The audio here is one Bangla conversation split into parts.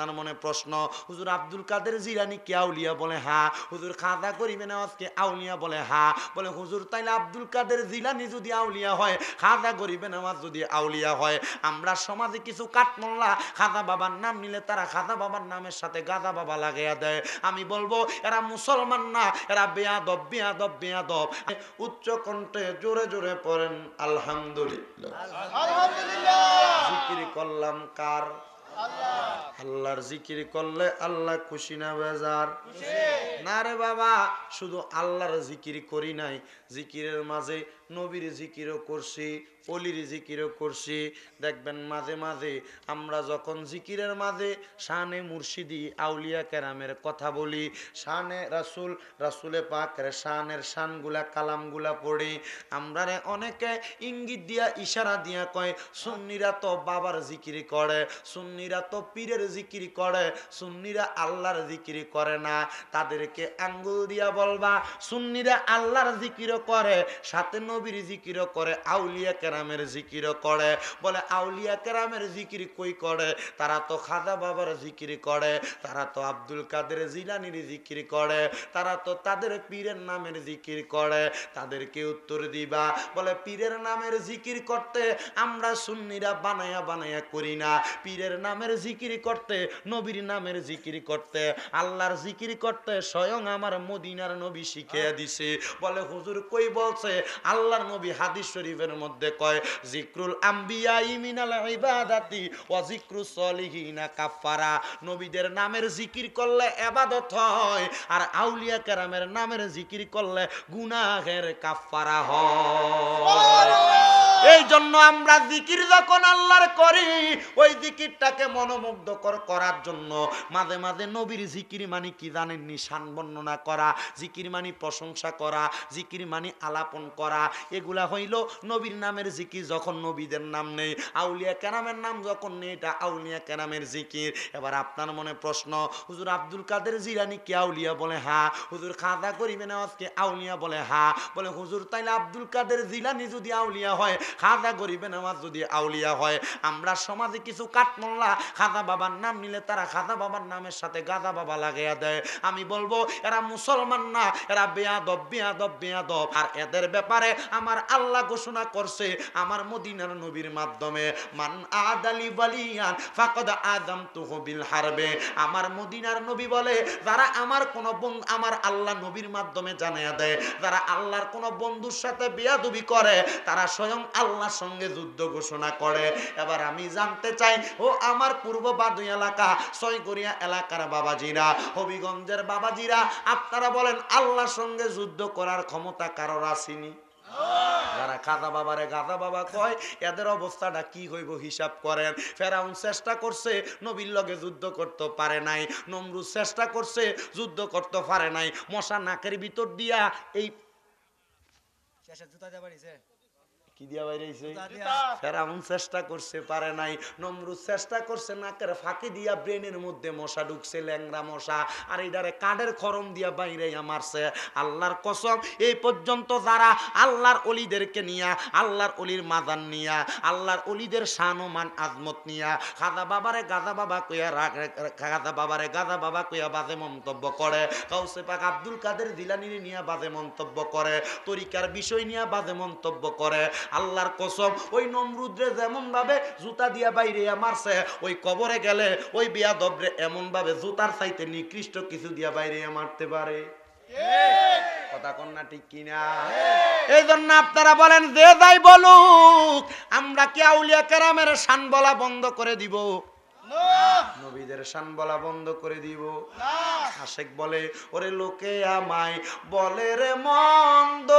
আপনার মনে প্রশ্ন হুজুর আব্দুল কাদের জিলানি কে আউলিয়া বলে? হ্যাঁ হুজুর খাজা করিবে নওয়াজকে আউলিয়া বলে? হ্যাঁ বলে হুজুর তাইলে আব্দুল কাদের জিলানি যদি আউলিয়া হয় খাজা গরিবে নওয়াজ যদি আউলিয়া হয় আমরা সমাজে কিছু কাঠমোল্লা খাজা বাবার নাম নিলে তারা খাজা বাবার নামের সাথে গাজা বাবা লাগাইয়া দেয়। আমি বলব এরা মুসলমান না এরা বেয়াদব বেয়াদব বেয়াদব। উচ্চ কণ্ঠে জোরে জোরে পড়েন আলহামদুলিল্লাহ। জিকির করলাম কার? আল্লাহর জিকির করলে আল্লাহ খুশি না বেজার। না রে বাবা শুধু আল্লাহর জিকির করি নাই জিকিরের মাঝে নবীর জিকিরও করছি, অলির জিকিরও করছি। দেখবেন মাঝে মাঝে আমরা যখন জিকিরের মাঝে শানে মুর্শিদি আউলিয়া কেরামের কথা বলি, শানে রাসুল, রাসুলে পাকের শানের শানগুলা, কালামগুলা পড়ি, আমরা অনেকে ইঙ্গিত দিয়া, ইশারা দিয়া কয়, সুন্নিরা তো বাবার জিকির করে, সুন্নিরা তো পীরের জিকির করে, সুন্নিরা আল্লাহর জিকির করে না। তাদেরকে আঙ্গুল দিয়া বলবা, সুন্নিরা আল্লাহর জিকিরও করে, সাথে নবীর জিকিরও করে, আউলিয়া কেরামের জিকিরও করে। বলে, আউলিয়া কেরামের জিকির কই করে? তারা তো খাজা বাবার জিকির করে, তারা তো আব্দুল কাদের জিলানির জিকির করে, তারা তো তাদের পীরের নামের জিকির করে। তাদেরকে উত্তর দিবা। বলে, পীরের নামের জিকির করতে আমরা সুন্নিরা বানায়া বানায়া করি না। পীরের নামের জিকির করতে, নবীর নামের জিকির করতে। আল্লাহর জিকির করতে স্বয়ং আমার মদিনার নবী শিখিয়ে দিছে। বলে, হুজুর কই বলছে? আল্লাহর নবী হাদিস শরীফের মধ্যে কয় জিক্রুল আম্বিয়া ইমিনাল ইবাদাতি ওয়া জিক্রুস সলিহিনা কাফারা নবীদের নামের জিকির করলে এবাদত হয় আর আউলিয়া কেরামের নামের জিকির করলে গুনাহের কাফারা হয়। এই জন্য আমরা জিকির যখন আল্লাহর করি, ওই জিকিরটাকে মনোমুগ্ধকর করার জন্য মাঝে মাঝে নবীর জিকির মানে কি জানেননি নিশান বর্ণনা করা, জিকির মানে প্রশংসা করা, জিকির মানে আলাপন করা, এগুলা হইল নবীর নামের জিকির যখন নবীদের নাম নেই। আউলিয়া কেরামের নাম যখন নেই, এটা আউলিয়া কেরামের জিকির। এবার আপনার মনে প্রশ্ন, হুজুর আব্দুল কাদের জিরানি কে আউলিয়া বলে? হা। হুজুর খাজা করিবে নওয়াজকে আউলিয়া বলে? হা। বলে, হুজুর, তাইলে আব্দুল কাদের জিলানি যদি আউলিয়া হয় খাজা গরিবে নওয়াজ যদি আউলিয়া হয়, আমরা সমাজে কিছু কাঠমোল্লা খাজা বাবার নাম নিলে তারা খাজা বাবার নামের সাথে গাজা বাবা লাগাইয়া দেয়। আমি বলব, এরা মুসলমান না, এরা বেয়াদব বেয়াদব বেয়াদব। আর এদের ব্যাপারে আমার আল্লাহ ঘোষণা করছে আমার মদিনার নবীর মাধ্যমে, মান আদালি বালিয়ান ফাকদ আদম তুহু বিল হারবে। আমার মদিনার নবী বলে, যারা আমার কোন আমার আল্লাহ নবীর মাধ্যমে জানিয়ে দেয়, যারা আল্লাহর কোন বন্ধুর সাথে বিয়াদবি করে, তারা স্বয়ং আল্লাহর সঙ্গে যুদ্ধ ঘোষণা করে। এবার আমি জানতে চাই, ও আমার পূর্ব বাদু এলাকা ছয়গড়িয়া এলাকার বাবাজিরা, হবিগঞ্জের বাবাজিরা, আপনারা বলেন আল্লাহর সঙ্গে যুদ্ধ করার ক্ষমতা কারোর আসেনি? যারা খাজা বাবারে গাজা বাবা কয়, এদের অবস্থাটা কি হইব হিসাব করেন। ফেরাউন চেষ্টা করছে, নবীর লগে যুদ্ধ করতে পারে নাই। নমরুদ চেষ্টা করছে, যুদ্ধ করতে পারে নাই। মশা নাকের ভিতর দিয়া এই শেষে জুতা বাড়িছে। কি দিয়া বাইরেছে ফেরাউন চেষ্টা করছে পারে নাই। নমরুদ চেষ্টা করছে নাকের ফাঁকি দিয়া ব্রেনের মধ্যে মশা ঢুকছে ল্যাংরা মশা। আর কাঠের খরম দিয়া মারছে। আল্লাহর কসম এই পর্যন্ত যারা আল্লাহর অলিদেরকে নিয়া আল্লাহর অলির মাজান নিয়া আল্লাহর অলিদের শানমান আজমত নিয়া খাদা বাবারে গাদা বাবা কইয়া রাগ গাদা বাবারে গাদা বাবা কইয়া বাজে মন্তব্য করে। কাউসে পাক আব্দুল কাদের দিলানির নিয়া বাজে মন্তব্য করে। তরিকার বিষয় নিয়া বাজে মন্তব্য করে। আল্লাহর কসম, ওই নমরুদ্রে যেমন ভাবে জুতা দিয়া বাইরে মারছে, ওই কবরে গেলে ওই বিয়া দবরে এমন ভাবে জুতার চাইতে নিকৃষ্ট কিছু দিয়া বাইরে মারতে পারে। কথা কিনা এই জন্য আপনারা বলেন, যে যাই বলুক, আমরা কি আউলিয়া কেরামের শান বলা বন্ধ করে দিব? নবীদের শান বলা বন্ধ করে দিব। আশেক বলে ওরে লোকে আমায় বলে রে মন্দ।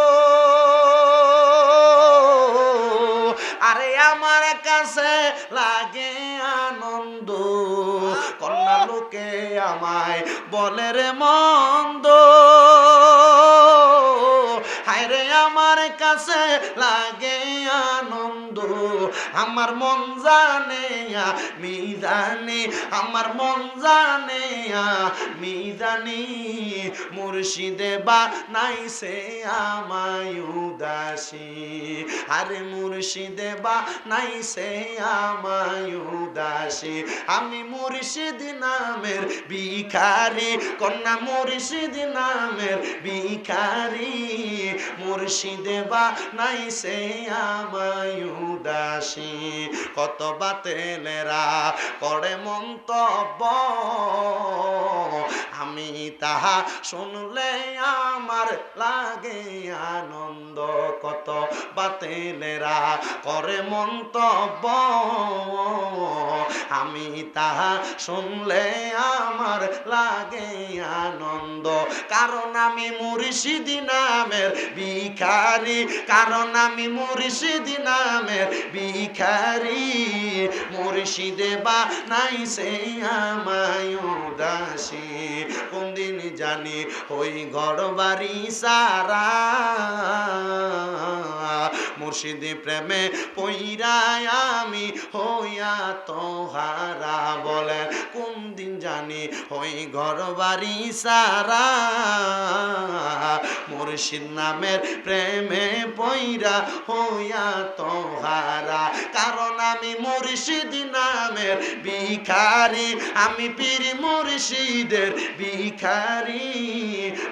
আরে আমার কাছে লাগে আনন্দ। কন্যা লোকে আমায় বলে রে মন্দ। হায় রে আমার কাছে লাগে আনন্দ। আমার মন জানে, আমি জানি, আমার মন জানে, আমি জানি। মুর্শিদে বা নাইছে আমায় উদাসী, আরে মুর্শিদে বা নাইছে আমায় উদাসী। আমি মুর্শিদ নামের ভিখারি, কন্যা মুর্শিদ নামের ভিখারি। মুর্শিদে বা নাইছে আমায় উদাসী। কত বাতেলেরা করে মন্তব্য। আমি তাহা শুনলে আমার লাগে আনন্দ কত বাতেলেরা করে মন্তব্য। আমি তাহা শুনলে আমার লাগে আনন্দ। কারণ আমি মুর্শিদি নামের ভিখারি, কারণ আমি মুর্শিদি নামের ভিখারি। মুর্শিদে বা নাই সে আমায় উদাসী। কোনদিন জানি ওই ঘর বাড়ি সারা। মুর্শিদি প্রেমে পইরায় আমি হইয়া তোহারা বলেন, কোন দিন জানি, ওই ঘর বাড়ি সারা। মুর্শিদ নামের প্রেমে পইরা হইয়া তোহারা। কারণ আমি মুর্শিদ নামের ভিখারি, আমি পীর মুর্শিদের ভিখারি।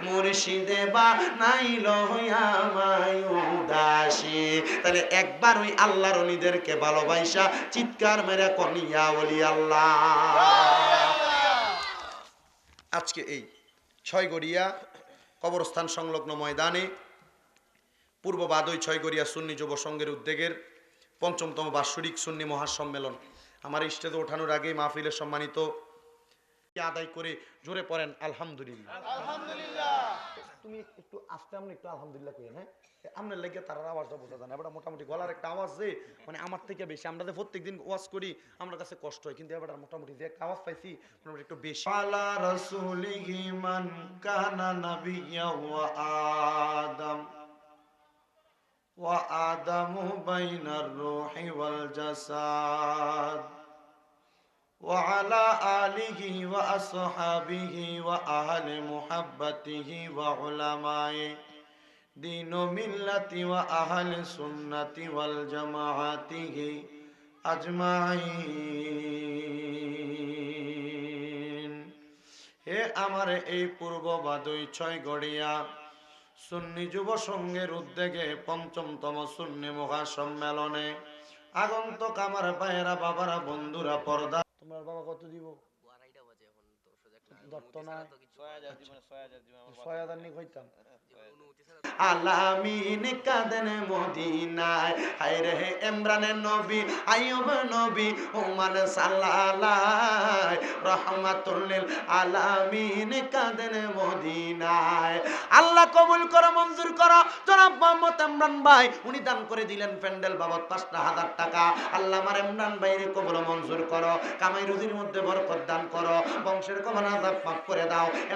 মুর্শিদে বা নাইল হইয়া মায় উদাসী। তাহলে একবার ওই আল্লাহর অলিদেরকে ভালোবাসা, চিৎকার মেরে কনিয়া বলি আল্লাহ। আজকে এই ছয়গড়িয়া কবরস্থান সংলগ্ন ময়দানে, পূর্ব বাদই ছয়গড়িয়া সুন্নি যুব সংঘের উদ্যোগের পঞ্চমতম বাৎসরিক সুন্নি মহাসম্মেলন। আমার স্টেজে ওঠানোর আগে মাহফিলের সম্মানিত আদায় করে জোরে পড়েন আলহামদুলিল্লাহ। তুমি একটু আস্তে আমনে একটু আলহামদুলিল্লাহ কইেন হ্যাঁ? আপনার লেগে তার আওয়াজটা বোঝা যায় না। এবার মোটামুটি গলার একটা আওয়াজ যে মানে আমার থেকে বেশি। আমরা যে প্রত্যেকদিন ওয়াজ করি, আমার কাছে কষ্ট হয়। কিন্তু এবার মোটামুটি যে একটা আওয়াজ পাইছি, মোটামুটি একটু বেশি। আলা রাসূলিহি মান কানা নাবিয়্যা ওয়া আদম বাইনার রূহি ওয়াল জাসাদ। وعلى آله وأصحابه وأهل محبته وعلماء دين ملة وأهل سنة والجماعته أجمعين হে আমার এই পূর্ব বাদই ছয় গড়িয়া সুন্নি যুব সংঘের উদ্যোগে পঞ্চমতম সুন্নি মহাসম্মেলনে আগন্তক আমার ভাইয়েরা বাবারা বন্ধুরা পর্দা তোমার বাবা কত দিব? আলামিন কাদেন মদিনায়। হায়রে হে ইমরানের নবী, আইয়ুব নবী, উমার সাল্লাল্লাহ। রহমাতুল লিল আলামিন কাদেন মদিনায়। আল্লাহ কবুল করো, মঞ্জুর করো। জনাব মোহাম্মদ ইমরান ভাই, উনি দান করে দিলেন প্যান্ডেল বাবদ পাঁচটা হাজার টাকা। আল্লাহ আমার ইমরান ভাইয়ের কবুল মঞ্জুর করো। কামাই রুজির মধ্যে বরকত দান করো। বংশের কমানা মাফ করে দাও।